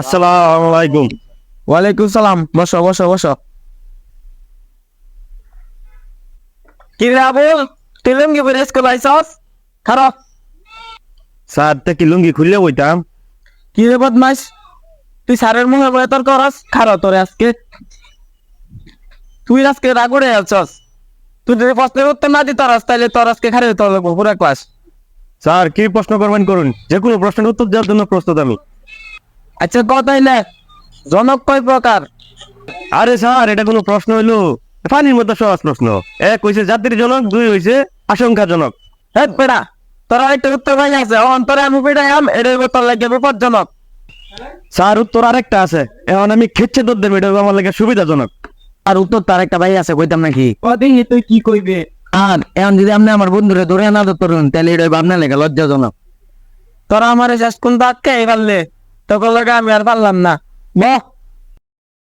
আসসালামু আলাইকুম। ওয়ালাইকুম সালাম। বসো বসো বসো। কি রে আবুল তুই লুঙ্গি পরে স্কুল আইসস খারাপ স্যার তা কি লুঙ্গি খুললে বইতাম? কি রে বদমাস তুই স্যারের মুখে বলে তোর করস খারাপ তোরে আজকে। তুই আজকে রাগুড়ে আছস। তুই যদি প্রশ্ন করতে না দিত তাহলে তোর আজকে খারে তোর পুরা ক্লাস। স্যার কি প্রশ্ন করবেন করুন? যে কোনো প্রশ্নের উত্তর দেওয়ার জন্য প্রস্তুত আমি। আচ্ছা কথাই না জনক কয় প্রকার? আরে স্যার এটা কোনো প্রশ্ন হইল। পানির মতো সহজ প্রশ্ন। এক হইছে জাতির জনক দুই হইছে আশঙ্কাজনক হেট পেড়া তোর আরেকটা উত্তর ভাই আছে অন্তরে আমি পেড়াই আম এটা তোর লাগে বিপজ্জনক স্যার উত্তর আরেকটা আছে। এখন আমি খেচ্ছে তোর দেবে এটা আমার লাগে সুবিধাজনক আর উত্তর তার একটা ভাই আছে কইতাম নাকি? কদিন তুই কি কইবে। আর এখন যদি আপনি আমার বন্ধুরে ধরে না ধরুন তাহলে এটা ভাবনা লেগে লজ্জাজনক। তোরা আমার শেষ কোন আটকে পারলে? তখন আমি আর পারলাম না। বহ